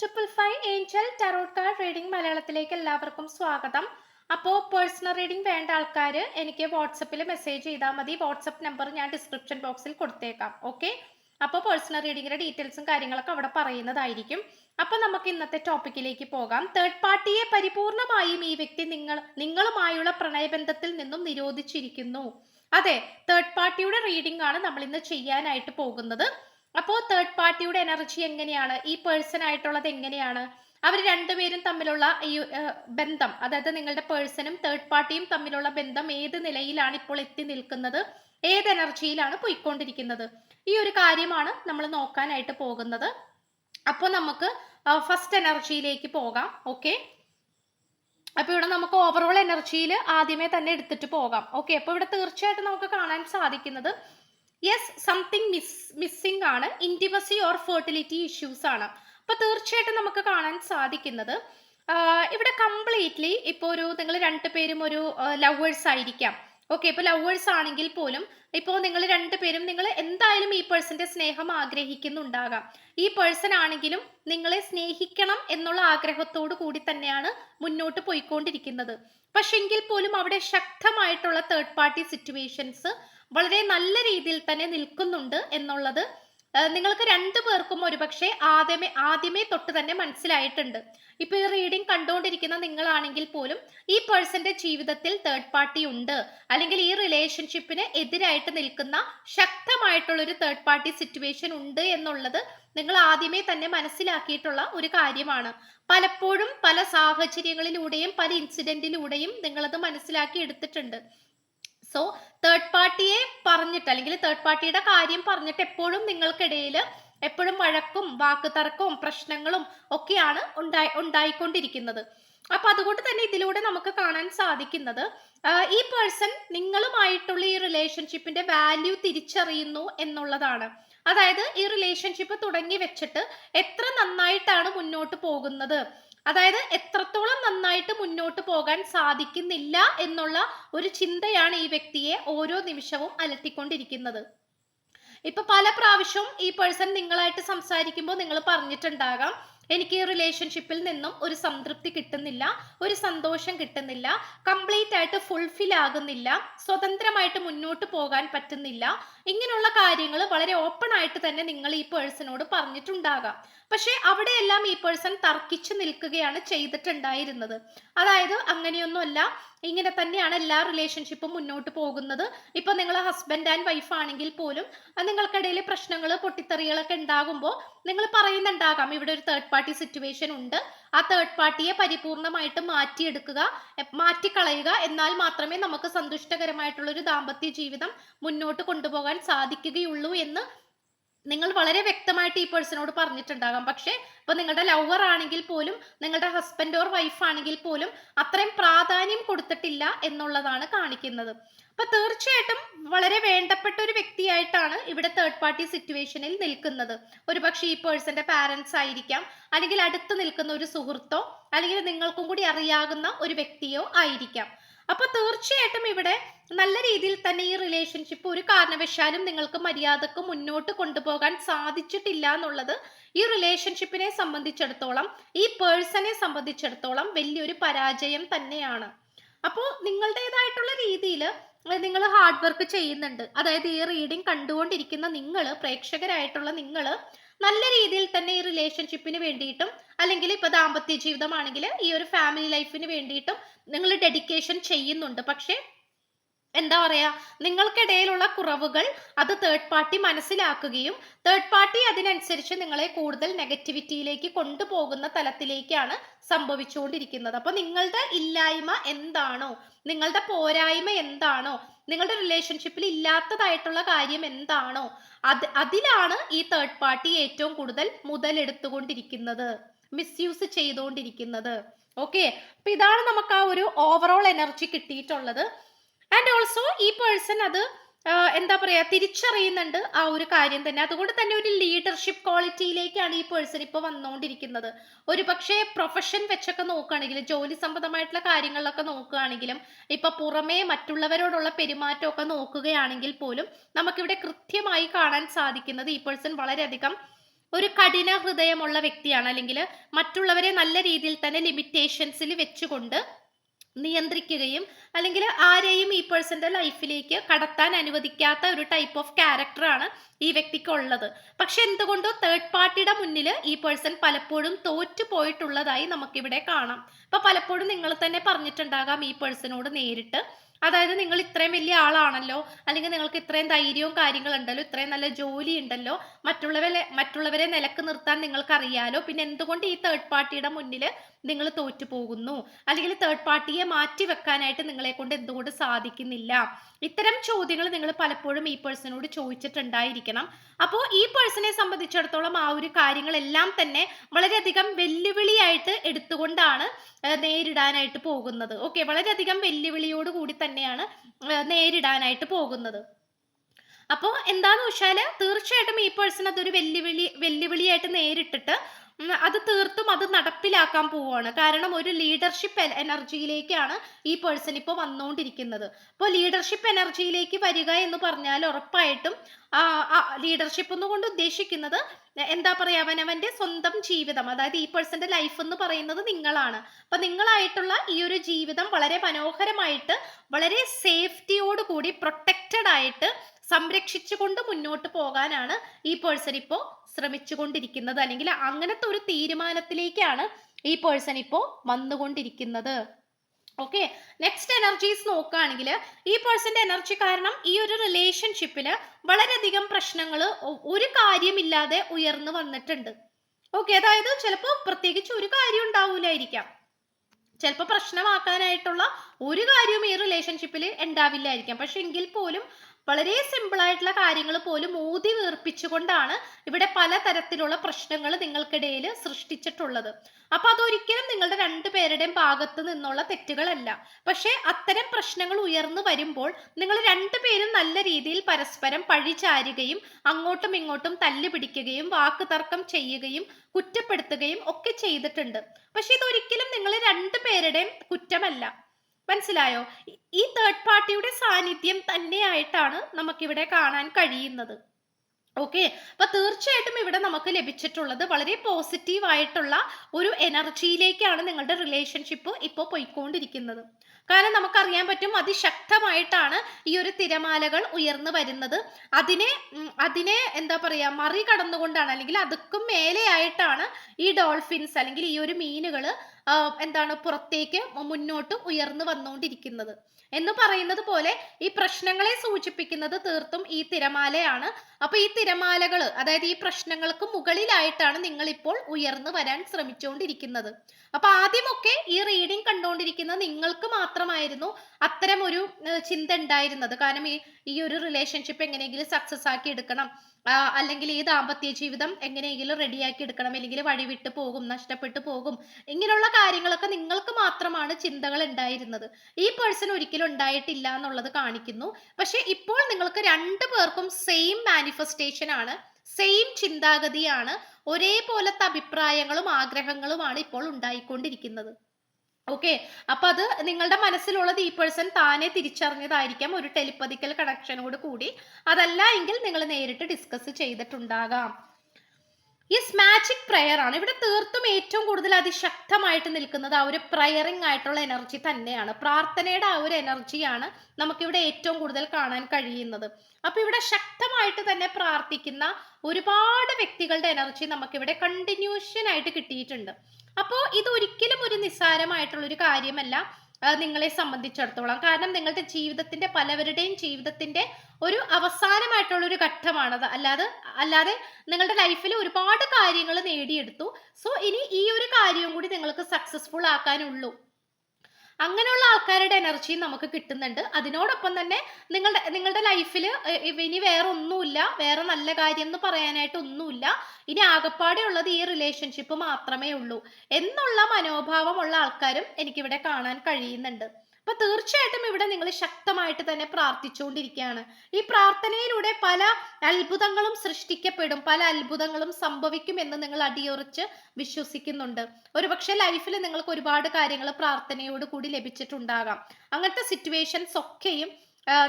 Triple five angel tarot card reading മലയാളത്തിലേക്ക് എല്ലാവർക്കും സ്വാഗതം. അപ്പോൾ പേഴ്സണൽ റീഡിംഗ് വേണ്ട ആൾക്കാർ എനിക്ക് വാട്സപ്പിൽ മെസ്സേജ് ചെയ്താൽ മതി. വാട്സപ്പ് നമ്പർ ഞാൻ ഡിസ്ക്രിപ്ഷൻ ബോക്സിൽ കൊടുത്തേക്കാം. ഓക്കെ അപ്പോൾ പേഴ്സണൽ റീഡിങ്ങിന്റെ ഡീറ്റെയിൽസും കാര്യങ്ങളൊക്കെ അവിടെ പറയുന്നതായിരിക്കും. അപ്പോൾ നമുക്ക് ഇന്നത്തെ ടോപ്പിക്കിലേക്ക് പോകാം. തേർഡ് പാർട്ടിയെ പരിപൂർണമായും ഈ വ്യക്തി നിങ്ങൾ നിങ്ങളുമായുള്ള പ്രണയബന്ധത്തിൽ നിന്നും നിരോധിച്ചിരിക്കുന്നു. അതെ തേർഡ് പാർട്ടിയുടെ റീഡിംഗ് ആണ് നമ്മൾ ഇന്ന് ചെയ്യാനായിട്ട് പോകുന്നത്. അപ്പോൾ തേർഡ് പാർട്ടിയുടെ എനർജി എങ്ങനെയാണ്? ഈ പേഴ്സൺ ആയിട്ടുള്ളത് എങ്ങനെയാണ്? അവർ രണ്ടുപേരും തമ്മിലുള്ള ഈ ബന്ധം അതായത് നിങ്ങളുടെ പേഴ്സണും തേർഡ് പാർട്ടിയും തമ്മിലുള്ള ബന്ധം ഏത് നിലയിലാണ് ഇപ്പോൾ എത്തി നിൽക്കുന്നത്? ഏത് എനർജിയിലാണ് പോയിക്കൊണ്ടിരിക്കുന്നത്? ഈ ഒരു കാര്യമാണ് നമ്മൾ നോക്കാനായിട്ട് പോകുന്നത്. അപ്പോൾ നമുക്ക് ഫസ്റ്റ് എനർജിയിലേക്ക് പോകാം. ഓക്കെ അപ്പോൾ ഇവിടെ നമുക്ക് ഓവറോൾ എനർജിയിൽ ആദ്യമേ തന്നെ എടുത്തിട്ട് പോകാം. ഓക്കെ അപ്പോൾ ഇവിടെ തീർച്ചയായിട്ടും നമുക്ക് കാണാൻ സാധിക്കുന്നത് യെസ് സംതിങ് മിസ് ആണ് ഇന്റിമസി ഓർ ഫെർട്ടിലിറ്റി ഇഷ്യൂസ് ആണ്. അപ്പോൾ തീർച്ചയായിട്ടും നമുക്ക് കാണാൻ സാധിക്കുന്നത് ഇവിടെ കംപ്ലീറ്റ്ലി ഇപ്പോൾ ഒരു നിങ്ങൾ രണ്ടുപേരും ഒരു ലവേഴ്സ് ആയിരിക്കാം. ഓക്കെ ഇപ്പോൾ ലവേഴ്സ് ആണെങ്കിൽ പോലും ഇപ്പോൾ നിങ്ങൾ രണ്ടുപേരും നിങ്ങൾ എന്തായാലും ഈ പേഴ്സന്റെ സ്നേഹം ആഗ്രഹിക്കുന്നുണ്ടാകാം. ഈ പേഴ്സൺ ആണെങ്കിലും നിങ്ങളെ സ്നേഹിക്കണം എന്നുള്ള ആഗ്രഹത്തോടു കൂടി തന്നെയാണ് മുന്നോട്ട് പോയിക്കൊണ്ടിരിക്കുന്നത്. പക്ഷെങ്കിൽ പോലും അവിടെ ശക്തമായിട്ടുള്ള തേർഡ് പാർട്ടി സിറ്റുവേഷൻസ് വളരെ നല്ല രീതിയിൽ തന്നെ നിൽക്കുന്നുണ്ട് എന്നുള്ളത് നിങ്ങൾക്ക് രണ്ടു പേർക്കും ഒരുപക്ഷെ ആദ്യമേ ആദ്യമേ തൊട്ട് തന്നെ മനസ്സിലായിട്ടുണ്ട്. ഇപ്പൊ ഈ റീഡിംഗ് കണ്ടുകൊണ്ടിരിക്കുന്ന നിങ്ങളാണെങ്കിൽ പോലും ഈ പേഴ്സന്റെ ജീവിതത്തിൽ തേർഡ് പാർട്ടി ഉണ്ട്. അല്ലെങ്കിൽ ഈ റിലേഷൻഷിപ്പിന് എതിരായിട്ട് നിൽക്കുന്ന ശക്തമായിട്ടുള്ള ഒരു തേർഡ് പാർട്ടി സിറ്റുവേഷൻ ഉണ്ട് എന്നുള്ളത് നിങ്ങൾ ആദ്യമേ തന്നെ മനസ്സിലാക്കിയിട്ടുള്ള ഒരു കാര്യമാണ്. പലപ്പോഴും പല സാഹചര്യങ്ങളിലൂടെയും പല ഇൻസിഡന്റിലൂടെയും നിങ്ങളത് മനസ്സിലാക്കി എടുത്തിട്ടുണ്ട്. സോ തേർഡ് പാർട്ടിയെ പറഞ്ഞിട്ട് അല്ലെങ്കിൽ തേർഡ് പാർട്ടിയുടെ കാര്യം പറഞ്ഞിട്ട് എപ്പോഴും നിങ്ങൾക്കിടയിൽ എപ്പോഴും വഴക്കും വാക്കുതർക്കവും പ്രശ്നങ്ങളും ഒക്കെയാണ് ഉണ്ടായി ഉണ്ടായിക്കൊണ്ടിരിക്കുന്നത്. അപ്പൊ അതുകൊണ്ട് തന്നെ ഇതിലൂടെ നമുക്ക് കാണാൻ സാധിക്കുന്നത് ഈ പേഴ്സൺ നിങ്ങളുമായിട്ടുള്ള ഈ റിലേഷൻഷിപ്പിന്റെ വാല്യൂ തിരിച്ചറിയുന്നു എന്നുള്ളതാണ്. അതായത് ഈ റിലേഷൻഷിപ്പ് തുടങ്ങി വെച്ചിട്ട് എത്ര നന്നായിട്ടാണ് മുന്നോട്ട് പോകുന്നത്? അതായത് എത്രത്തോളം നന്നായിട്ട് മുന്നോട്ട് പോകാൻ സാധിക്കുന്നില്ല എന്നുള്ള ഒരു ചിന്തയാണ് ഈ വ്യക്തിയെ ഓരോ നിമിഷവും അലട്ടിക്കൊണ്ടിരിക്കുന്നത്. ഇപ്പൊ പല പ്രാവശ്യവും ഈ പേഴ്സൺ നിങ്ങളായിട്ട് സംസാരിക്കുമ്പോൾ നിങ്ങൾ പറഞ്ഞിട്ടുണ്ടാകാം എനിക്ക് ഈ റിലേഷൻഷിപ്പിൽ നിന്നും ഒരു സംതൃപ്തി കിട്ടുന്നില്ല ഒരു സന്തോഷം കിട്ടുന്നില്ല കംപ്ലീറ്റ് ആയിട്ട് ഫുൾഫിൽ ആകുന്നില്ല സ്വതന്ത്രമായിട്ട് മുന്നോട്ട് പോകാൻ പറ്റുന്നില്ല. ഇങ്ങനെയുള്ള കാര്യങ്ങൾ വളരെ ഓപ്പൺ ആയിട്ട് തന്നെ നിങ്ങൾ ഈ പേഴ്സണോട് പറഞ്ഞിട്ടുണ്ടാകാം. പക്ഷെ അവിടെയെല്ലാം ഈ പേഴ്സൺ തർക്കിച്ചു നിൽക്കുകയാണ് ചെയ്തിട്ടുണ്ടായിരുന്നത്. അതായത് അങ്ങനെയൊന്നുമല്ല ഇങ്ങനെ തന്നെയാണ് എല്ലാ റിലേഷൻഷിപ്പും മുന്നോട്ട് പോകുന്നത്. ഇപ്പൊ നിങ്ങൾ ഹസ്ബൻഡ് ആൻഡ് വൈഫ് ആണെങ്കിൽ പോലും നിങ്ങൾക്കിടയിൽ പ്രശ്നങ്ങൾ പൊട്ടിത്തെറികളൊക്കെ ഉണ്ടാകുമ്പോൾ നിങ്ങൾ പറയുന്നുണ്ടാകാം ഇവിടെ ഒരു തേർഡ് പാർട്ടി സിറ്റുവേഷൻ ഉണ്ട്. ആ തേർഡ് പാർട്ടിയെ പരിപൂർണമായിട്ട് മാറ്റിയെടുക്കുക മാറ്റിക്കളയുക എന്നാൽ മാത്രമേ നമുക്ക് സന്തുഷ്ടകരമായിട്ടുള്ള ഒരു ദാമ്പത്യ ജീവിതം മുന്നോട്ട് കൊണ്ടുപോകാൻ സാധിക്കുകയുള്ളൂ എന്ന് നിങ്ങൾ വളരെ വ്യക്തമായിട്ട് ഈ പേഴ്സണോട് പറഞ്ഞിട്ടുണ്ടാകാം. പക്ഷെ ഇപ്പൊ നിങ്ങളുടെ ലവർ ആണെങ്കിൽ പോലും നിങ്ങളുടെ ഹസ്ബൻഡ് ഓർ വൈഫ് ആണെങ്കിൽ പോലും അത്രയും പ്രാധാന്യം കൊടുത്തിട്ടില്ല എന്നുള്ളതാണ് കാണിക്കുന്നത്. അപ്പൊ തീർച്ചയായിട്ടും വളരെ വേണ്ടപ്പെട്ട ഒരു വ്യക്തിയായിട്ടാണ് ഇവിടെ തേർഡ് പാർട്ടി സിറ്റുവേഷനിൽ നിൽക്കുന്നത്. ഒരുപക്ഷെ ഈ പേഴ്സന്റെ പാരന്റ്സ് ആയിരിക്കാം അല്ലെങ്കിൽ അടുത്ത് നിൽക്കുന്ന ഒരു സുഹൃത്തോ അല്ലെങ്കിൽ നിങ്ങൾക്കും കൂടി അറിയാകുന്ന ഒരു വ്യക്തിയോ ആയിരിക്കാം. അപ്പൊ തീർച്ചയായിട്ടും ഇവിടെ നല്ല രീതിയിൽ തന്നെ ഈ റിലേഷൻഷിപ്പ് ഒരു കാരണവശാലും നിങ്ങൾക്ക് മര്യാദയ്ക്ക് മുന്നോട്ട് കൊണ്ടുപോകാൻ സാധിച്ചിട്ടില്ല എന്നുള്ളത് ഈ റിലേഷൻഷിപ്പിനെ സംബന്ധിച്ചിടത്തോളം ഈ പേഴ്സണെ സംബന്ധിച്ചിടത്തോളം വലിയൊരു പരാജയം തന്നെയാണ്. അപ്പോൾ നിങ്ങളുടേതായിട്ടുള്ള രീതിയിൽ നിങ്ങൾ ഹാർഡ് വർക്ക് ചെയ്യുന്നുണ്ട്. അതായത് ഈ റീഡിംഗ് കണ്ടുകൊണ്ടിരിക്കുന്ന നിങ്ങൾ പ്രേക്ഷകരായിട്ടുള്ള നിങ്ങൾ നല്ല രീതിയിൽ തന്നെ ഈ റിലേഷൻഷിപ്പിന് വേണ്ടിയിട്ടും അല്ലെങ്കിൽ ഇപ്പൊ ദാമ്പത്യ ജീവിതമാണെങ്കിൽ ഈ ഒരു ഫാമിലി ലൈഫിന് വേണ്ടിയിട്ടും നിങ്ങൾ ഡെഡിക്കേഷൻ ചെയ്യുന്നുണ്ട്. പക്ഷേ എന്താ പറയാ? നിങ്ങൾക്കിടയിലുള്ള കുറവുകൾ അത് തേർഡ് പാർട്ടി മനസ്സിലാക്കുകയും തേർഡ് പാർട്ടി അതിനനുസരിച്ച് നിങ്ങളെ കൂടുതൽ നെഗറ്റിവിറ്റിയിലേക്ക് കൊണ്ടുപോകുന്ന തലത്തിലേക്കാണ് സംഭവിച്ചുകൊണ്ടിരിക്കുന്നത്. അപ്പൊ നിങ്ങളുടെ ഇല്ലായ്മ എന്താണോ? നിങ്ങളുടെ പോരായ്മ എന്താണോ? നിങ്ങളുടെ റിലേഷൻഷിപ്പിൽ ഇല്ലാത്തതായിട്ടുള്ള കാര്യം എന്താണോ? അത് അതിലാണ് ഈ തേർഡ് പാർട്ടി ഏറ്റവും കൂടുതൽ മുതലെടുത്തുകൊണ്ടിരിക്കുന്നത്. മിസ്യൂസ് ചെയ്തുകൊണ്ടിരിക്കുന്നത്. ഓക്കെ അപ്പൊ ഇതാണ് നമുക്ക് ആ ഒരു ഓവറോൾ എനർജി കിട്ടിയിട്ടുള്ളത്. ആൻഡ് ഓൾസോ ഈ പേഴ്സൺ അത് എന്താ പറയാ തിരിച്ചറിയുന്നുണ്ട് ആ ഒരു കാര്യം തന്നെ. അതുകൊണ്ട് തന്നെ ഒരു ലീഡർഷിപ്പ് ക്വാളിറ്റിയിലേക്കാണ് ഈ പേഴ്സൺ ഇപ്പൊ വന്നുകൊണ്ടിരിക്കുന്നത് ഒരു പക്ഷേ പ്രൊഫഷൻ വെച്ചൊക്കെ നോക്കുകയാണെങ്കിൽ ജോലി സംബന്ധമായിട്ടുള്ള കാര്യങ്ങളിലൊക്കെ നോക്കുകയാണെങ്കിലും ഇപ്പൊ പുറമേ മറ്റുള്ളവരോടുള്ള പെരുമാറ്റമൊക്കെ നോക്കുകയാണെങ്കിൽ പോലും നമുക്കിവിടെ കൃത്യമായി കാണാൻ സാധിക്കുന്നത് ഈ പേഴ്സൺ വളരെയധികം ഒരു കഠിന ഹൃദയമുള്ള വ്യക്തിയാണ്. അല്ലെങ്കിൽ മറ്റുള്ളവരെ നല്ല രീതിയിൽ തന്നെ ലിമിറ്റേഷൻസിൽ വെച്ചുകൊണ്ട് നിയന്ത്രിക്കുകയും അല്ലെങ്കിൽ ആരെയും ഈ പേഴ്സന്റെ ലൈഫിലേക്ക് കടത്താൻ അനുവദിക്കാത്ത ഒരു ടൈപ്പ് ഓഫ് ക്യാരക്ടറാണ് ഈ വ്യക്തിക്ക് ഉള്ളത് പക്ഷെ എന്തുകൊണ്ടോ തേർഡ് പാർട്ടിയുടെ മുന്നിൽ ഈ പേഴ്സൺ പലപ്പോഴും തോറ്റു പോയിട്ടുള്ളതായി നമുക്കിവിടെ കാണാം. അപ്പൊ പലപ്പോഴും നിങ്ങൾ തന്നെ പറഞ്ഞിട്ടുണ്ടാകാം ഈ പേഴ്സണോട് നേരിട്ട്. അതായത് നിങ്ങൾ ഇത്രയും വലിയ ആളാണല്ലോ അല്ലെങ്കിൽ നിങ്ങൾക്ക് ഇത്രയും ധൈര്യവും കാര്യങ്ങളുണ്ടല്ലോ ഇത്രയും നല്ല ജോലി ഉണ്ടല്ലോ മറ്റുള്ളവരെ മറ്റുള്ളവരെ നിലയ്ക്ക് നിർത്താൻ നിങ്ങൾക്ക് അറിയാലോ പിന്നെ എന്തുകൊണ്ട് ഈ തേർഡ് പാർട്ടിയുടെ മുന്നിൽ നിങ്ങൾ തോറ്റു പോകുന്നു. അല്ലെങ്കിൽ തേർഡ് പാർട്ടിയെ മാറ്റി വെക്കാനായിട്ട് നിങ്ങളെ കൊണ്ട് എന്തുകൊണ്ട് സാധിക്കുന്നില്ല? ഇത്തരം ചോദ്യങ്ങൾ നിങ്ങൾ പലപ്പോഴും ഈ പേഴ്സണോട് ചോദിച്ചിട്ടുണ്ടായിരിക്കണം. അപ്പോൾ ഈ പേഴ്സണെ സംബന്ധിച്ചിടത്തോളം ആ ഒരു കാര്യങ്ങളെല്ലാം തന്നെ വളരെയധികം വെല്ലുവിളിയായിട്ട് എടുത്തുകൊണ്ടാണ് നേരിടാനായിട്ട് പോകുന്നത്. ഓക്കെ വളരെയധികം വെല്ലുവിളിയോട് കൂടി തന്നെയാണ് നേരിടാനായിട്ട് പോകുന്നത്. അപ്പോൾ എന്താന്ന് വെച്ചാൽ തീർച്ചയായിട്ടും ഈ പേഴ്സൺ അതൊരു വെല്ലുവിളി വെല്ലുവിളിയായിട്ട് നേരിട്ടിട്ട് അത് തീർത്തും അത് നടപ്പിലാക്കാൻ പോവുകയാണ് കാരണം ഒരു ലീഡർഷിപ്പ് എനർജിയിലേക്കാണ് ഈ പേഴ്സൺ ഇപ്പോൾ വന്നുകൊണ്ടിരിക്കുന്നത് അപ്പോൾ ലീഡർഷിപ്പ് എനർജിയിലേക്ക് വരിക എന്ന് പറഞ്ഞാൽ ഉറപ്പായിട്ടും ലീഡർഷിപ്പ് എന്നുകൊണ്ട് ഉദ്ദേശിക്കുന്നത് എന്താ പറയുക അവനവന്റെ സ്വന്തം ജീവിതം. അതായത് ഈ പേഴ്സന്റെ ലൈഫ് എന്ന് പറയുന്നത് നിങ്ങളാണ്. അപ്പൊ നിങ്ങളായിട്ടുള്ള ഈ ഒരു ജീവിതം വളരെ മനോഹരമായിട്ട് വളരെ സേഫ്റ്റിയോട് കൂടി പ്രൊട്ടക്റ്റഡ് ആയിട്ട് സംരക്ഷിച്ചുകൊണ്ട് മുന്നോട്ട് പോകാനാണ് ഈ പേഴ്സൺ ഇപ്പോൾ ശ്രമിച്ചുകൊണ്ടിരിക്കുന്നത്. അല്ലെങ്കിൽ അങ്ങനത്തെ ഒരു തീരുമാനത്തിലേക്കാണ് ഈ പേഴ്സൺ ഇപ്പോൾ വന്നുകൊണ്ടിരിക്കുന്നത്. ഓക്കെ നെക്സ്റ്റ് എനർജീസ് നോക്കുകയാണെങ്കിൽ ഈ പേഴ്സന്റെ എനർജി കാരണം ഈ ഒരു റിലേഷൻഷിപ്പിൽ വളരെയധികം പ്രശ്നങ്ങൾ ഒരു കാര്യമില്ലാതെ ഉയർന്നു വന്നിട്ടുണ്ട്. ഓക്കെ അതായത് ചിലപ്പോൾ പ്രത്യേകിച്ച് ഒരു കാര്യം ഉണ്ടാവില്ലായിരിക്കാം ചിലപ്പോൾ പ്രശ്നമാക്കാനായിട്ടുള്ള ഒരു കാര്യവും ഈ റിലേഷൻഷിപ്പിൽ ഉണ്ടാവില്ലായിരിക്കാം. പക്ഷെ എങ്കിൽ പോലും വളരെ സിമ്പിൾ ആയിട്ടുള്ള കാര്യങ്ങൾ പോലും ഊതി വീർപ്പിച്ചുകൊണ്ടാണ് ഇവിടെ പലതരത്തിലുള്ള പ്രശ്നങ്ങൾ നിങ്ങൾക്കിടയിൽ സൃഷ്ടിച്ചിട്ടുള്ളത്. അപ്പൊ അതൊരിക്കലും നിങ്ങളുടെ രണ്ടുപേരുടെയും ഭാഗത്ത് നിന്നുള്ള തെറ്റുകളല്ല. പക്ഷേ അത്തരം പ്രശ്നങ്ങൾ ഉയർന്നു വരുമ്പോൾ നിങ്ങൾ രണ്ടുപേരും നല്ല രീതിയിൽ പരസ്പരം പഴിചാരുകയും അങ്ങോട്ടും ഇങ്ങോട്ടും തല്ലുപിടിക്കുകയും വാക്ക് തർക്കം ചെയ്യുകയും കുറ്റപ്പെടുത്തുകയും ഒക്കെ ചെയ്തിട്ടുണ്ട്. പക്ഷെ ഇതൊരിക്കലും നിങ്ങൾ രണ്ടുപേരുടെയും കുറ്റമല്ല. മനസ്സിലായോ? ഈ- തേർഡ് പാർട്ടിയുടെ സാന്നിധ്യം തന്നെയായിട്ടാണ് നമുക്കിവിടെ കാണാൻ കഴിയുന്നത്. ഓക്കെ അപ്പൊ തീർച്ചയായിട്ടും ഇവിടെ നമുക്ക് ലഭിച്ചിട്ടുള്ളത് വളരെ പോസിറ്റീവ് ആയിട്ടുള്ള ഒരു എനർജിയിലേക്കാണ് നിങ്ങളുടെ റിലേഷൻഷിപ്പ് ഇപ്പോൾ പോയിക്കൊണ്ടിരിക്കുന്നത്. കാരണം നമുക്കറിയാൻ പറ്റും അതിശക്തമായിട്ടാണ് ഈ ഒരു തിരമാലകൾ ഉയർന്നു വരുന്നത്. അതിനെ അതിനെ എന്താ പറയാ മറികടന്നുകൊണ്ടാണ് അല്ലെങ്കിൽ അതുക്കും മേലെയായിട്ടാണ് ഈ ഡോൾഫിൻസ് അല്ലെങ്കിൽ ഈ ഒരു മീനുകൾ എന്താണ് പുറത്തേക്ക് മുന്നോട്ട് ഉയർന്നു വന്നുകൊണ്ടിരിക്കുന്നത്. എന്ന് പറയുന്നത് പോലെ ഈ പ്രശ്നങ്ങളെ സൂചിപ്പിക്കുന്നത് തീർത്തും ഈ തിരമാലയാണ്. അപ്പൊ ഈ തിരമാലകൾ അതായത് ഈ പ്രശ്നങ്ങൾക്ക് മുകളിലായിട്ടാണ് നിങ്ങൾ ഇപ്പോൾ ഉയർന്നു വരാൻ ശ്രമിച്ചുകൊണ്ടിരിക്കുന്നത്. അപ്പൊ ആദ്യമൊക്കെ ഈ റീഡിംഗ് കണ്ടുകൊണ്ടിരിക്കുന്ന നിങ്ങൾക്ക് മാത്രമായിരുന്നു അത്തരം ഒരു ചിന്ത ഉണ്ടായിരുന്നത്. കാരണം ഈ ഈ ഒരു റിലേഷൻഷിപ്പ് എങ്ങനെയെങ്കിലും സക്സസ് ആക്കി എടുക്കണം. അല്ലെങ്കിൽ ഈ ദാമ്പത്യ ജീവിതം എങ്ങനെയെങ്കിലും റെഡിയാക്കി എടുക്കണം അല്ലെങ്കിൽ വഴിവിട്ട് പോകും നഷ്ടപ്പെട്ടു പോകും ഇങ്ങനെയുള്ള കാര്യങ്ങളൊക്കെ നിങ്ങൾക്ക് മാത്രമാണ് ചിന്തകൾ ഉണ്ടായിരുന്നത്. ഈ പേഴ്സൺ ഒരിക്കലും ഉണ്ടായിട്ടില്ല എന്നുള്ളത് കാണിക്കുന്നു. പക്ഷെ ഇപ്പോൾ നിങ്ങൾക്ക് രണ്ടു പേർക്കും സെയിം മാനിഫെസ്റ്റേഷൻ ആണ് സെയിം ചിന്താഗതിയാണ് ഒരേപോലത്തെ അഭിപ്രായങ്ങളും ആഗ്രഹങ്ങളുമാണ് ഇപ്പോൾ ഉണ്ടായിക്കൊണ്ടിരിക്കുന്നത്. ഓക്കെ അപ്പൊ അത് നിങ്ങളുടെ മനസ്സിലുള്ളത് ഈ പേഴ്സൺ താനെ തിരിച്ചറിഞ്ഞതായിരിക്കാം. ഒരു ടെലിപ്പതിക്കൽ കണക്ഷനോട് കൂടി അതല്ല എങ്കിൽ നിങ്ങൾ നേരിട്ട് ഡിസ്കസ് ചെയ്തിട്ടുണ്ടാകാം. യെസ് മാജിക് പ്രയർ ആണ്. ഇവിടെ തീർത്തും ഏറ്റവും കൂടുതൽ അതിശക്തമായിട്ട് നിൽക്കുന്നത് ആ ഒരു പ്രയറിംഗ് ആയിട്ടുള്ള എനർജി തന്നെയാണ്. പ്രാർത്ഥനയുടെ ആ ഒരു എനർജിയാണ് നമുക്കിവിടെ ഏറ്റവും കൂടുതൽ കാണാൻ കഴിയുന്നത്. അപ്പൊ ഇവിടെ ശക്തമായിട്ട് തന്നെ പ്രാർത്ഥിക്കുന്ന ഒരുപാട് വ്യക്തികളുടെ എനർജി നമുക്കിവിടെ കണ്ടിന്യൂഷൻ ആയിട്ട് കിട്ടിയിട്ടുണ്ട്. അപ്പോൾ ഇത് ഒരിക്കലും ഒരു നിസ്സാരമായിട്ടുള്ള ഒരു കാര്യമല്ല നിങ്ങളെ സംബന്ധിച്ചിടത്തോളം. കാരണം നിങ്ങളുടെ ജീവിതത്തിന്റെ പലവരുടെയും ജീവിതത്തിന്റെ ഒരു അവസാനമായിട്ടുള്ള ഒരു ഘട്ടമാണത്. അല്ലാതെ അല്ലാതെ നിങ്ങളുടെ ലൈഫിൽ ഒരുപാട് കാര്യങ്ങൾ നേടിയെടുത്തു. സോ ഇനി ഈ ഒരു കാര്യവും കൂടി നിങ്ങൾക്ക് സക്സസ്ഫുൾ ആക്കാനുള്ളൂ. അങ്ങനെയുള്ള ആൾക്കാരുടെ എനർജി നമുക്ക് കിട്ടുന്നുണ്ട്. അതിനോടൊപ്പം തന്നെ നിങ്ങളുടെ നിങ്ങളുടെ ലൈഫിൽ ഇനി വേറെ ഒന്നുമില്ല വേറെ നല്ല കാര്യം എന്ന് പറയാനായിട്ട് ഒന്നുമില്ല. ഇനി ആകപ്പാടെ ഉള്ളത് ഈ റിലേഷൻഷിപ്പ് മാത്രമേ ഉള്ളൂ. എന്നുള്ള മനോഭാവമുള്ള ആൾക്കാരും എനിക്കിവിടെ കാണാൻ കഴിയുന്നുണ്ട്. അപ്പൊ തീർച്ചയായിട്ടും ഇവിടെ നിങ്ങൾ ശക്തമായിട്ട് തന്നെ പ്രാർത്ഥിച്ചുകൊണ്ടിരിക്കുകയാണ്. ഈ പ്രാർത്ഥനയിലൂടെ പല അത്ഭുതങ്ങളും സൃഷ്ടിക്കപ്പെടും പല അത്ഭുതങ്ങളും സംഭവിക്കും എന്ന് നിങ്ങൾ അടിയുറച്ച് വിശ്വസിക്കുന്നുണ്ട്. ഒരുപക്ഷെ ലൈഫിൽ നിങ്ങൾക്ക് ഒരുപാട് കാര്യങ്ങൾ പ്രാർത്ഥനയോട് കൂടി ലഭിച്ചിട്ടുണ്ടാകാം. അങ്ങനത്തെ സിറ്റുവേഷൻസ് ഒക്കെയും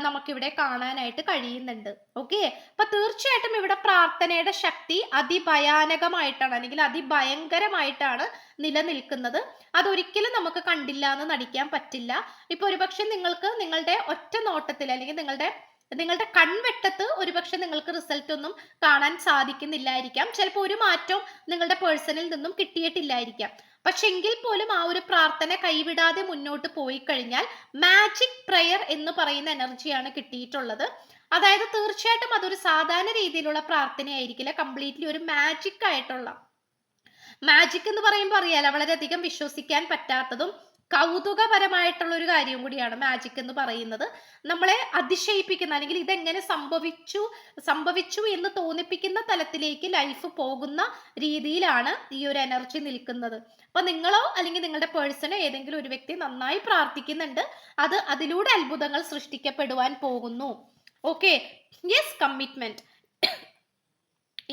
നമുക്കിവിടെ കാണാനായിട്ട് കഴിയുന്നുണ്ട്. ഓക്കെ അപ്പൊ തീർച്ചയായിട്ടും ഇവിടെ പ്രാർത്ഥനയുടെ ശക്തി അതിഭയാനകമായിട്ടാണ് അല്ലെങ്കിൽ അതിഭയങ്കരമായിട്ടാണ് നിലനിൽക്കുന്നത്. അതൊരിക്കലും നമുക്ക് കണ്ടില്ല എന്ന് നടിക്കാൻ പറ്റില്ല. ഇപ്പൊ ഒരുപക്ഷെ നിങ്ങൾക്ക് നിങ്ങളുടെ ഒറ്റ നോട്ടത്തിൽ അല്ലെങ്കിൽ നിങ്ങളുടെ നിങ്ങളുടെ കൺവെട്ടത്ത് ഒരുപക്ഷെ നിങ്ങൾക്ക് റിസൾട്ട് ഒന്നും കാണാൻ സാധിക്കുന്നില്ലായിരിക്കാം. ചിലപ്പോൾ ഒരു മാറ്റവും നിങ്ങളുടെ പേഴ്സണിൽ നിന്നും കിട്ടിയിട്ടില്ലായിരിക്കാം. പക്ഷെ എങ്കിൽ പോലും ആ ഒരു പ്രാർത്ഥന കൈവിടാതെ മുന്നോട്ട് പോയി കഴിഞ്ഞാൽ മാജിക് പ്രയർ എന്ന് പറയുന്ന എനർജിയാണ് കിട്ടിയിട്ടുള്ളത്. അതായത് തീർച്ചയായിട്ടും അതൊരു സാധാരണ രീതിയിലുള്ള പ്രാർത്ഥനയായിരിക്കില്ല. കംപ്ലീറ്റ്ലി ഒരു മാജിക് ആയിട്ടുള്ള. മാജിക് എന്ന് പറയുമ്പോൾ അറിയാലോ വളരെയധികം വിശ്വസിക്കാൻ പറ്റാത്തതും കൗതുകപരമായിട്ടുള്ള ഒരു കാര്യം കൂടിയാണ് മാജിക് എന്ന് പറയുന്നത്. നമ്മളെ അതിശയിപ്പിക്കുന്ന അല്ലെങ്കിൽ ഇതെങ്ങനെ സംഭവിച്ചു സംഭവിച്ചു എന്ന് തോന്നിപ്പിക്കുന്ന തലത്തിലേക്ക് ലൈഫ് പോകുന്ന രീതിയിലാണ് ഈ ഒരു എനർജി നിൽക്കുന്നത്. അപ്പൊ നിങ്ങളോ അല്ലെങ്കിൽ നിങ്ങളുടെ പേഴ്സണോ ഏതെങ്കിലും ഒരു വ്യക്തി നന്നായി പ്രാർത്ഥിക്കുന്നുണ്ട് അത് അതിലൂടെ അത്ഭുതങ്ങൾ സൃഷ്ടിക്കപ്പെടുവാൻ പോകുന്നു. ഓക്കെ യെസ് കമ്മിറ്റ്മെന്റ്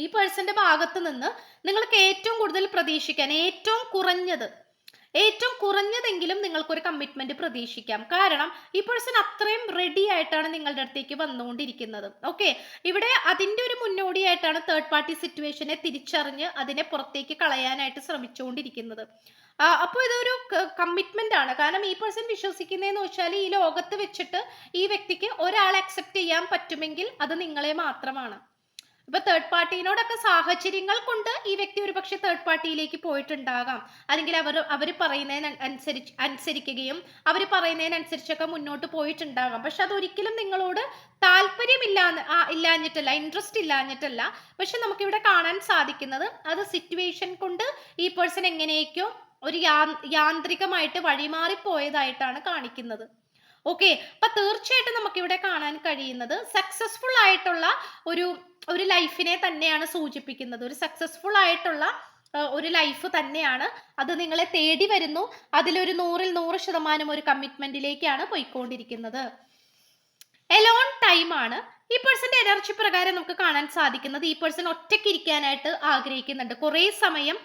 ഈ പേഴ്സന്റെ ഭാഗത്ത് നിന്ന് നിങ്ങൾക്ക് ഏറ്റവും കൂടുതൽ പ്രതീക്ഷിക്കാൻ ഏറ്റവും കുറഞ്ഞത് ഏറ്റവും കുറഞ്ഞതെങ്കിലും നിങ്ങൾക്കൊരു കമ്മിറ്റ്മെന്റ് പ്രതീക്ഷിക്കാം. കാരണം ഈ പേഴ്സൺ അത്രയും റെഡി ആയിട്ടാണ് നിങ്ങളുടെ അടുത്തേക്ക് വന്നുകൊണ്ടിരിക്കുന്നത്. ഓക്കെ ഇവിടെ അതിന്റെ ഒരു മുന്നോടിയായിട്ടാണ് തേർഡ് പാർട്ടി സിറ്റുവേഷനെ തിരിച്ചറിഞ്ഞ് അതിനെ പുറത്തേക്ക് കളയാനായിട്ട് ശ്രമിച്ചുകൊണ്ടിരിക്കുന്നത്. അപ്പോൾ ഇതൊരു കമ്മിറ്റ്മെന്റ് ആണ്. കാരണം ഈ പേഴ്സൺ വിശ്വസിക്കുന്നതെന്ന് വെച്ചാൽ ഈ ലോകത്ത് വെച്ചിട്ട് ഈ വ്യക്തിക്ക് ഒരാളെ അക്സെപ്റ്റ് ചെയ്യാൻ പറ്റുമെങ്കിൽ അത് നിങ്ങളെ മാത്രമാണ്. ഇപ്പൊ തേർഡ് പാർട്ടിനോടൊക്കെ സാഹചര്യങ്ങൾ കൊണ്ട് ഈ വ്യക്തി ഒരു പക്ഷെ തേർഡ് പാർട്ടിയിലേക്ക് പോയിട്ടുണ്ടാകാം. അല്ലെങ്കിൽ അവർ അവർ പറയുന്നതിന് അനുസരിച്ച് അനുസരിക്കുകയും അവർ പറയുന്നതിനനുസരിച്ചൊക്കെ മുന്നോട്ട് പോയിട്ടുണ്ടാകാം. പക്ഷെ അതൊരിക്കലും നിങ്ങളോട് താല്പര്യമില്ല ഇല്ലാഞ്ഞിട്ടല്ല ഇൻട്രസ്റ്റ് ഇല്ലാഞ്ഞിട്ടല്ല. പക്ഷെ നമുക്കിവിടെ കാണാൻ സാധിക്കുന്നത് അത് സിറ്റുവേഷൻ കൊണ്ട് ഈ പേഴ്സൺ എങ്ങനെയൊക്കെയോ ഒരു യാന്ത്രികമായിട്ട് വഴിമാറിപ്പോയതായിട്ടാണ് കാണിക്കുന്നത്. ഓക്കെ. അപ്പൊ തീർച്ചയായിട്ടും നമുക്കിവിടെ കാണാൻ കഴിയുന്നത് സക്സസ്ഫുൾ ആയിട്ടുള്ള ഒരു ഒരു ലൈഫിനെ തന്നെയാണ് സൂചിപ്പിക്കുന്നത്. ഒരു സക്സസ്ഫുൾ ആയിട്ടുള്ള ഒരു ലൈഫ് തന്നെയാണ് അത് നിങ്ങളെ തേടി വരുന്നു. അതിലൊരു നൂറിൽ നൂറ് ശതമാനം ഒരു കമ്മിറ്റ്മെന്റിലേക്കാണ് പോയിക്കൊണ്ടിരിക്കുന്നത്. എലോൺ ടൈം ആണ്. ഈ പേഴ്സന്റെ എനർജി പ്രകാരം നമുക്ക് കാണാൻ സാധിക്കുന്നത് ഈ പേഴ്സൺ ഒറ്റയ്ക്കിരിക്കാനായിട്ട് ആഗ്രഹിക്കുന്നുണ്ട്. കുറേ സമയം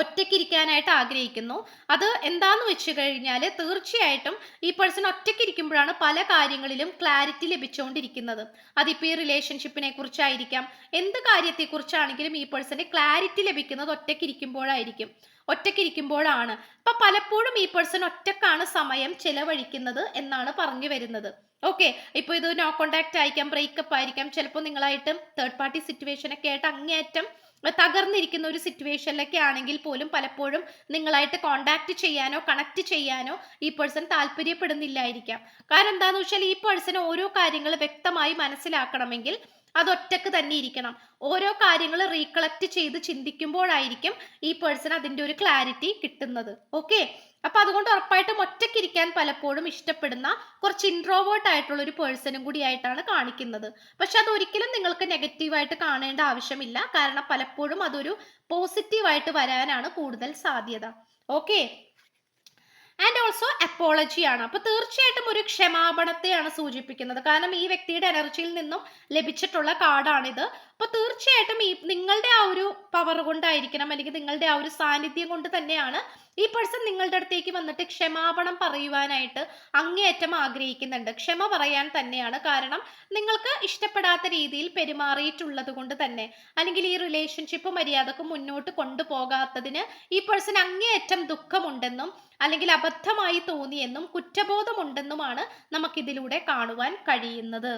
ഒറ്റയ്ക്കിരിക്കാനായിട്ട് ആഗ്രഹിക്കുന്നു. അത് എന്താന്ന് വെച്ച് കഴിഞ്ഞാൽ തീർച്ചയായിട്ടും ഈ പേഴ്സൺ ഒറ്റയ്ക്കിരിക്കുമ്പോഴാണ് പല കാര്യങ്ങളിലും ക്ലാരിറ്റി ലഭിച്ചുകൊണ്ടിരിക്കുന്നത്. അതിപ്പോൾ ഈ റിലേഷൻഷിപ്പിനെ കുറിച്ചായിരിക്കാം. എന്ത് കാര്യത്തെക്കുറിച്ചാണെങ്കിലും ഈ പേഴ്സന് ക്ലാരിറ്റി ലഭിക്കുന്നത് ഒറ്റയ്ക്കിരിക്കുമ്പോഴായിരിക്കും. ഒറ്റയ്ക്കിരിക്കുമ്പോഴാണ്. അപ്പൊ പലപ്പോഴും ഈ പേഴ്സൺ ഒറ്റക്കാണ് സമയം ചെലവഴിക്കുന്നത് എന്നാണ് പറഞ്ഞു വരുന്നത്. ഓക്കെ ഇപ്പൊ ഇത് നോ കോണ്ടാക്ട് ആയിരിക്കാം ബ്രേക്കപ്പ് ആയിരിക്കാം. ചിലപ്പോൾ നിങ്ങളായിട്ട് തേർഡ് പാർട്ടി സിറ്റുവേഷൻ ഒക്കെ ആയിട്ട് അങ്ങേയറ്റം തകർന്നിരിക്കുന്ന ഒരു സിറ്റുവേഷനിലൊക്കെ ആണെങ്കിൽ പോലും പലപ്പോഴും നിങ്ങളായിട്ട് കോണ്ടാക്ട് ചെയ്യാനോ കണക്ട് ചെയ്യാനോ ഈ പേഴ്സൺ താല്പര്യപ്പെടുന്നില്ലായിരിക്കാം. കാരണം എന്താണെന്ന് വെച്ചാൽ ഈ പേഴ്സൺ ഓരോ കാര്യങ്ങൾ വ്യക്തമായി മനസ്സിലാക്കണമെങ്കിൽ അത് ഒറ്റയ്ക്ക് തന്നെ ഇരിക്കണം. ഓരോ കാര്യങ്ങൾ റീകളക്ട് ചെയ്ത് ചിന്തിക്കുമ്പോഴായിരിക്കും ഈ പേഴ്സൺ അതിന്റെ ഒരു ക്ലാരിറ്റി കിട്ടുന്നത്. ഓക്കെ അപ്പൊ അതുകൊണ്ട് ഉറപ്പായിട്ടും ഒറ്റയ്ക്കിരിക്കാൻ പലപ്പോഴും ഇഷ്ടപ്പെടുന്ന കുറച്ച് ഇൻട്രോവേർട്ട് ആയിട്ടുള്ള ഒരു പേഴ്സണും കൂടി ആയിട്ടാണ് കാണിക്കുന്നത്. പക്ഷെ അത് ഒരിക്കലും നിങ്ങൾക്ക് നെഗറ്റീവായിട്ട് കാണേണ്ട ആവശ്യമില്ല. കാരണം പലപ്പോഴും അതൊരു പോസിറ്റീവായിട്ട് വരാനാണ് കൂടുതൽ സാധ്യത. ഓക്കെ ആൻഡ് ഓൾസോ അപ്പോളജി ആണ്. അപ്പൊ തീർച്ചയായിട്ടും ഒരു ക്ഷമാപണത്തെയാണ് സൂചിപ്പിക്കുന്നത്. കാരണം ഈ വ്യക്തിയുടെ എനർജിയിൽ നിന്നും ലഭിച്ചിട്ടുള്ള കാർഡാണിത്. അപ്പൊ തീർച്ചയായിട്ടും ഈ നിങ്ങളുടെ ആ ഒരു പവർ കൊണ്ടായിരിക്കണം അല്ലെങ്കിൽ നിങ്ങളുടെ ആ ഒരു സാന്നിധ്യം കൊണ്ട് തന്നെയാണ് ഈ പേഴ്സൺ നിങ്ങളുടെ അടുത്തേക്ക് വന്നിട്ട് ക്ഷമാപണം പറയുവാനായിട്ട് അങ്ങേയറ്റം ആഗ്രഹിക്കുന്നുണ്ട്. ക്ഷമ പറയാൻ തന്നെയാണ് കാരണം നിങ്ങൾക്ക് ഇഷ്ടപ്പെടാത്ത രീതിയിൽ പെരുമാറിയിട്ടുള്ളത് കൊണ്ട് തന്നെ. അല്ലെങ്കിൽ ഈ റിലേഷൻഷിപ്പ് മര്യാദയ്ക്ക് മുന്നോട്ട് കൊണ്ടുപോകാത്തതിന് ഈ പേഴ്സൺ അങ്ങേയറ്റം ദുഃഖമുണ്ടെന്നും അല്ലെങ്കിൽ അബദ്ധമായി തോന്നിയെന്നും കുറ്റബോധമുണ്ടെന്നുമാണ് നമുക്കിതിലൂടെ കാണുവാൻ കഴിയുന്നത്.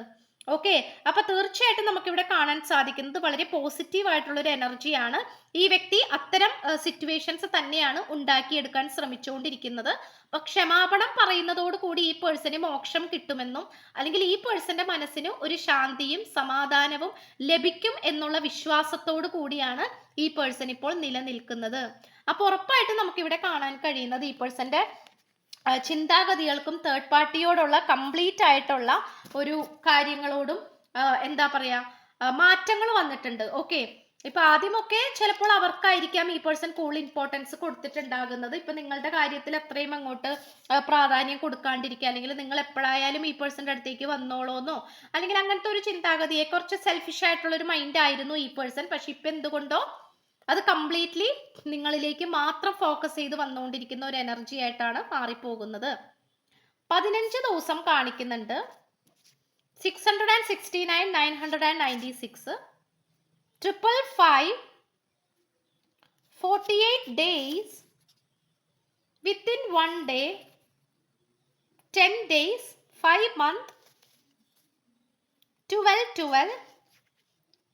ഓക്കെ അപ്പൊ തീർച്ചയായിട്ടും നമുക്ക് ഇവിടെ കാണാൻ സാധിക്കുന്നത് വളരെ പോസിറ്റീവ് ആയിട്ടുള്ള ഒരു എനർജിയാണ് ഈ വ്യക്തി അത്തരം സിറ്റുവേഷൻസ് തന്നെയാണ് ഉണ്ടാക്കിയെടുക്കാൻ ശ്രമിച്ചുകൊണ്ടിരിക്കുന്നത്. അപ്പൊ ക്ഷമാപണം പറയുന്നതോട് കൂടി ഈ പേഴ്സന് മോക്ഷം കിട്ടുമെന്നും അല്ലെങ്കിൽ ഈ പേഴ്സന്റെ മനസ്സിന് ഒരു ശാന്തിയും സമാധാനവും ലഭിക്കും എന്നുള്ള വിശ്വാസത്തോടു കൂടിയാണ് ഈ പേഴ്സൺ ഇപ്പോൾ നിലനിൽക്കുന്നത്. അപ്പൊ ഉറപ്പായിട്ടും നമുക്കിവിടെ കാണാൻ കഴിയുന്നത് ഈ പേഴ്സന്റെ ചിന്താഗതികൾക്കും തേർഡ് പാർട്ടിയോടുള്ള കംപ്ലീറ്റ് ആയിട്ടുള്ള ഒരു കാര്യങ്ങളോടും എന്താ പറയാ മാറ്റങ്ങൾ വന്നിട്ടുണ്ട്. ഓക്കെ ഇപ്പൊ ആദ്യമൊക്കെ ചിലപ്പോൾ അവർക്കായിരിക്കാം ഈ പേഴ്സൺ കൂടുതൽ ഇമ്പോർട്ടൻസ് കൊടുത്തിട്ടുണ്ടാകുന്നത്. ഇപ്പൊ നിങ്ങളുടെ കാര്യത്തിൽ എത്രയും അങ്ങോട്ട് പ്രാധാന്യം കൊടുക്കാണ്ടിരിക്കുക. അല്ലെങ്കിൽ നിങ്ങൾ എപ്പോഴായാലും ഈ പേഴ്സന്റെ അടുത്തേക്ക് വന്നോളോന്നോ? അല്ലെങ്കിൽ അങ്ങനത്തെ ഒരു ചിന്താഗതിയെ കുറച്ച് സെൽഫിഷ് ആയിട്ടുള്ള ഒരു മൈൻഡ് ആയിരുന്നു ഈ പേഴ്സൺ പക്ഷെ ഇപ്പൊ എന്തുകൊണ്ടോ അത് കംപ്ലീറ്റ്ലി നിങ്ങളിലേക്ക് മാത്രം ഫോക്കസ് ചെയ്ത് വന്നുകൊണ്ടിരിക്കുന്ന ഒരു എനർജി ആയിട്ടാണ് മാറിപ്പോകുന്നത്. പതിനഞ്ച് ദിവസം കാണിക്കുന്നുണ്ട്. Six hundred and sixty nine nine hundred and ninety six triple five forty eight days within one day ten days five month twelve twelve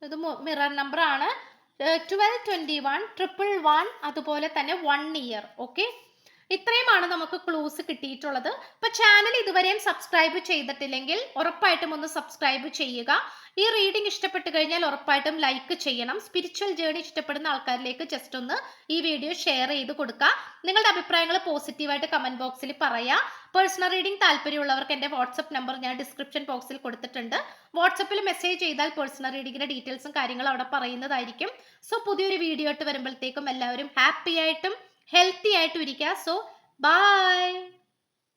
ഇത് മിറർ നമ്പർ ആണ്. Twelve twenty one triple one അതുപോലെ തന്നെ one year okay ഇത്രയുമാണ് നമുക്ക് clues കിട്ടിയിട്ടുള്ളത്. ഇപ്പൊ channel ഇതുവരെയും subscribe ചെയ്തിട്ടില്ലെങ്കിൽ ഉറപ്പായിട്ടും ഒന്ന് സബ്സ്ക്രൈബ് ചെയ്യുക. ഈ റീഡിംഗ് ഇഷ്ടപ്പെട്ടു കഴിഞ്ഞാൽ ഉറപ്പായിട്ടും ലൈക്ക് ചെയ്യണം. സ്പിരിച്വൽ ജേണി ഇഷ്ടപ്പെടുന്ന ആൾക്കാരിലേക്ക് ജസ്റ്റ് ഒന്ന് ഈ വീഡിയോ ഷെയർ ചെയ്ത് കൊടുക്കുക. നിങ്ങളുടെ അഭിപ്രായങ്ങൾ പോസിറ്റീവായിട്ട് കമന്റ് ബോക്സിൽ പറയാ. പേഴ്സണൽ റീഡിംഗ് താല്പര്യമുള്ളവർക്ക് എന്റെ വാട്സപ്പ് നമ്പർ ഞാൻ ഡിസ്ക്രിപ്ഷൻ ബോക്സിൽ കൊടുത്തിട്ടുണ്ട്. വാട്സപ്പിൽ മെസ്സേജ് ചെയ്താൽ പേഴ്സണൽ റീഡിങ്ങിന്റെ ഡീറ്റെയിൽസും കാര്യങ്ങളും അവിടെ പറയുന്നതായിരിക്കും. സോ പുതിയൊരു വീഡിയോ ആയിട്ട് വരുമ്പോഴത്തേക്കും എല്ലാവരും ഹാപ്പി ആയിട്ടും ഹെൽത്തി ആയിട്ടും ഇരിക്കുക സോ ബൈ